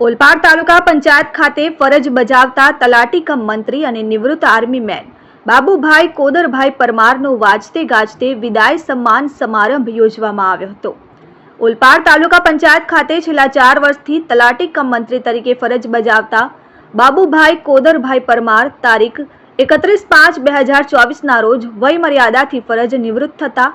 ઓલપાડ તાલુકા પંચાયત ખાતે ફરજ બજાવતા તલાટી મંત્રી અને નિવૃત્ત આર્મી મેન બાબુભાઈ કોદરભાઈ પરમારનો વાજતે ગાજતે વિદાય સન્માન સમારંભ યોજવામાં આવ્યો હતો. ઓલપાડ તાલુકા પંચાયત ખાતે છેલ્લા ચાર વર્ષથી તલાટી કમ મંત્રી તરીકે ફરજ બજાવતા બાબુભાઈ કોદરભાઈ પરમાર તારીખ એકત્રીસ પાંચ બે હજાર ચોવીસના રોજ વયમર્યાદાથી ફરજ નિવૃત્ત થતા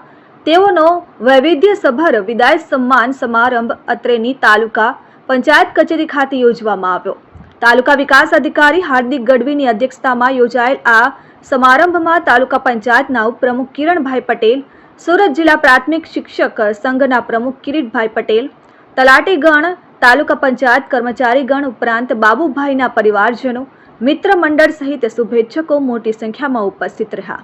તેઓનો વૈવિધ્યસભર વિદાય સન્માન સમારંભ અત્રેની તાલુકા પંચાયત કચેરી ખાતે યોજવામાં આવ્યો. તાલુકા વિકાસ અધિકારી હાર્દિક ગઢવીની અધ્યક્ષતામાં યોજાયેલ આ સમારંભમાં તાલુકા પંચાયતના ઉપપ્રમુખ કિરણભાઈ પટેલ, સુરત જિલ્લા પ્રાથમિક શિક્ષક સંઘના પ્રમુખ કિરીટભાઈ પટેલ, તલાટીગણ તાલુકા પંચાયત કર્મચારીગણ ઉપરાંત બાબુભાઈના પરિવારજનો, મિત્ર મંડળ સહિત શુભેચ્છકો મોટી સંખ્યામાં ઉપસ્થિત રહ્યા.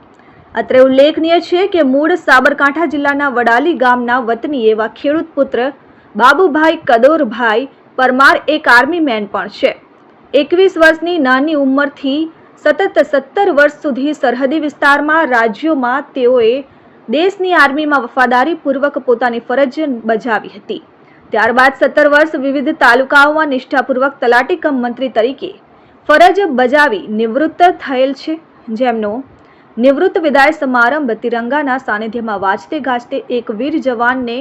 અત્રે ઉલ્લેખનીય છે કે મૂળ સાબરકાંઠા જિલ્લાના વડાલી ગામના વતની એવા ખેડૂત પુત્ર બાબુભાઈ કદોરભાઈ પરમાર એક આર્મી મેન પણ છે. એકવીસ વર્ષની નાની ઉંમરથી સતત સત્તર વર્ષ સુધી સરહદી વિસ્તારમાં રાજ્યોમાં તેઓએ દેશની આર્મીમાં વફાદારીપૂર્વક પોતાની ફરજ બજાવી હતી. ત્યારબાદ સત્તર વર્ષ વિવિધ તાલુકાઓમાં નિષ્ઠાપૂર્વક તલાટી કમ મંત્રી તરીકે ફરજ બજાવી નિવૃત્ત થયેલ છે, જેમનો નિવૃત્ત વિદાય સમારંભ તિરંગાના સાનિધ્યમાં વાજતે ગાજતે એક વીર જવાનને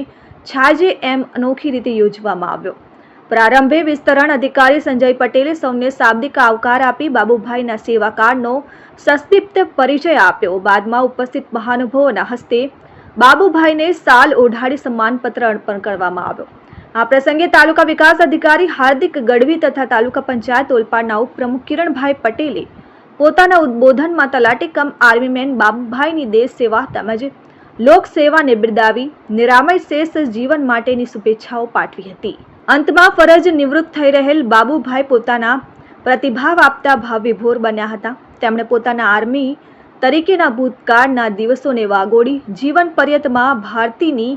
છાજે એમ અનોખી રીતે યોજવામાં આવ્યો. પ્રારંભે વિસ્તરણ અધિકારી સંજય પટેલે સૌને શાબ્દિક આવકાર આપી બાબુભાઈના સેવા કાર્ડનો પરિચય આપ્યો. બાદમાં ઉપસ્થિત મહાનુભાવોના હસ્તે બાબુભાઈને સાલ ઓઢાડી સન્માનપત્ર અર્પણ કરવામાં આવ્યો. આ પ્રસંગે તાલુકા વિકાસ અધિકારી હાર્દિક ગઢવી તથા તાલુકા પંચાયત ઓલપાડના ઉપપ્રમુખ કિરણભાઈ પટેલે પોતાના ઉદ્બોધનમાં તલાટી કમ આર્મી મેન બાબુભાઈની દેશ સેવા તેમજ લોક સેવાને બિરદાવી નિરામય શેષ જીવન માટેની શુભેચ્છાઓ પાઠવી હતી. અંતમાં ફરજ નિવૃત્ત થઈ રહેલ બાબુભાઈ પોતાના પ્રતિભાવ આપતા ભાવવિભોર બન્યા હતા. તેમણે પોતાના આર્મી તરીકેના ભૂતકાળના દિવસોને વાગોડી જીવન પર્યતમાં ભારતીની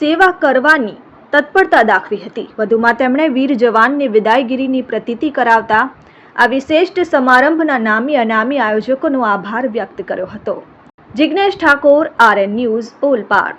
સેવા કરવાની તત્પરતા દાખવી હતી. વધુમાં તેમણે વીર જવાનને વિદાયગીરીની પ્રતીતિ કરાવતા આ વિશિષ્ટ સમારંભના નામી અનામી આયોજકોનો આભાર વ્યક્ત કર્યો હતો. Jignesh Thakor, RN news, Olpad.